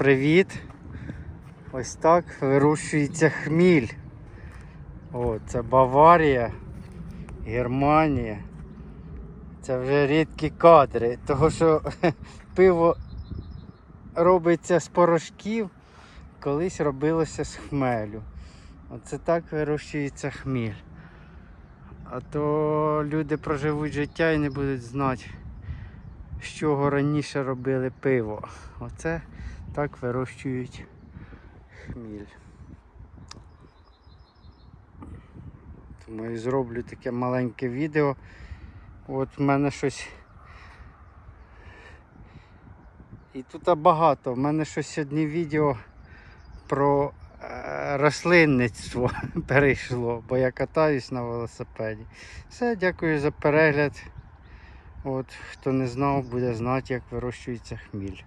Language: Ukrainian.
привіт! Ось так вирощується хміль. О, це Баварія, Германія. Це вже рідкі кадри, того що пиво робиться з порошків, колись робилося з хмелю. Оце так вирощується хміль. А то люди проживуть життя і не будуть знати, з чого раніше робили пиво. Оце так вирощують хміль. Тому і зроблю таке маленьке відео. От в мене щось. І тут багато. В мене щось одне відео про е, рослинництво перейшло, бо я катаюсь на велосипеді. Все, дякую за перегляд. От, хто не знав, буде знати, як вирощується хміль.